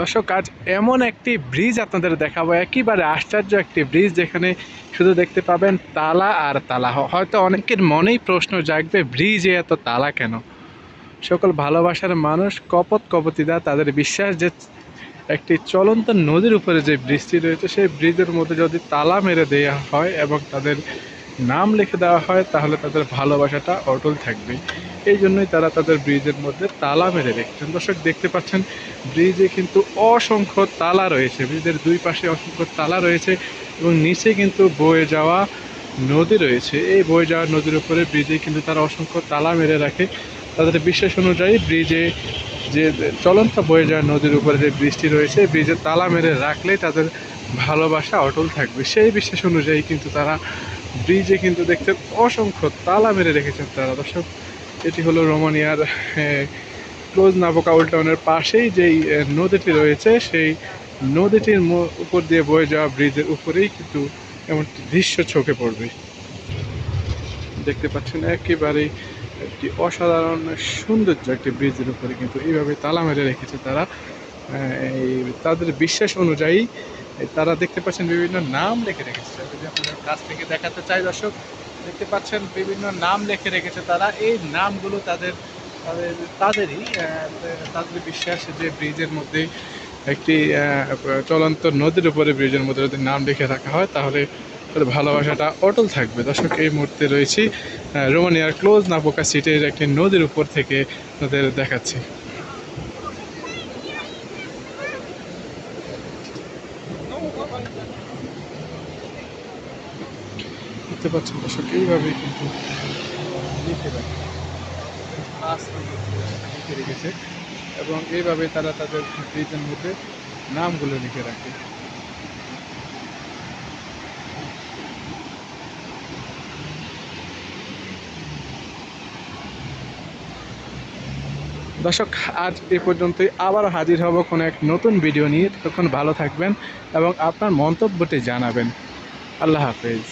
দর্শক, আজ এমন একটি ব্রিজ আপনাদের দেখাবো। একেবারে আশ্চর্য একটি ব্রিজ যেখানে শুধু দেখতে পাবেন তালা আর তালা। হয়তো অনেকের মনেই প্রশ্ন জাগবে, ব্রিজে এত তালা কেন? সকল ভালোবাসার মানুষ কপত কপতিদা তাদের বিশ্বাস যে একটি চলন্ত নদীর উপরে যে ব্রিজটি রয়েছে, সেই ব্রিজের মধ্যে যদি তালা মেরে দেওয়া হয় এবং তাদের নাম লিখে দেওয়া হয়, তাহলে তাদের ভালোবাসাটা অটল থাকবে এই জন্যই তারা তাদের ব্রিজের মধ্যে তালা মেরে রেখেছেন। দর্শক, দেখতে পাচ্ছেন, ব্রিজে কিন্তু অসংখ্য তালা রয়েছে। ব্রিজের দুই পাশে অসংখ্য তালা রয়েছে এবং নিচে কিন্তু বয়ে যাওয়া নদী রয়েছে। এই বয়ে যাওয়া নদীর উপরে ব্রিজে কিন্তু তারা অসংখ্য তালা মেরে রাখে। তাদের বিশ্বাস অনুযায়ী ব্রিজে যে চলন্ত বয়ে যাওয়া নদীর উপরে যে ব্রিজটি রয়েছে, ব্রিজে তালা মেরে রাখলেই তাদের ভালোবাসা অটল থাকবে। সেই বিশ্বাস অনুযায়ী কিন্তু তারা ব্রিজে কিন্তু দেখতে অসংখ্য তালা মেরে রেখেছেন তারা। দর্শক এটি হলো রোমানিয়ার ক্লোজ নাবোকা ওল্ড টাউনের পাশেই যেই নদীটি রয়েছে, সেই নদীটির উপর দিয়ে বয়ে যাওয়া ব্রিজের উপরেই কিন্তু এমন দৃশ্য চোখে পড়বে। দেখতে পাচ্ছেন একেবারেই একটি অসাধারণ সৌন্দর্য একটি ব্রিজের উপরে কিন্তু এইভাবে তালা মেরে রেখেছে তারা। এই তাদের বিশ্বাস অনুযায়ী তারা দেখতে পাচ্ছেন বিভিন্ন নাম লিখে রেখেছে। যদি আপনাদের কাছ থেকে দেখাতে চাই দর্শক দেখতে পাচ্ছেন বিভিন্ন নাম লিখে রেখেছে তারা এই নামগুলো তাদের তাদের তাদেরই তাদের বিশ্বাস যে ব্রিজের মধ্যে একটি চলন্ত নদীর উপরে ব্রিজের মধ্যে যদি নাম লিখে রাখা হয় তাহলে ভালোবাসাটা অটল থাকবে দর্শক এই মুহূর্তে রয়েছি রোমানিয়ার ক্লোজ নাপোকা সিটির একটি নদীর উপর থেকে তাদের দেখাচ্ছি দেখতে পাচ্ছেন দর্শক এইভাবেই কিন্তু লিখে রাখে আজ লিখে রেখেছে। এবং এইভাবে তারা তাদের ব্রিজের মধ্যে নামগুলো লিখে রাখে। দর্শক আজ এ পর্যন্তই। আবার হাজির হব কোনো এক নতুন ভিডিও নিয়ে। তখন ভালো থাকবেন এবং আপনার মন্তব্যটি জানাবেন। আল্লাহ হাফেজ।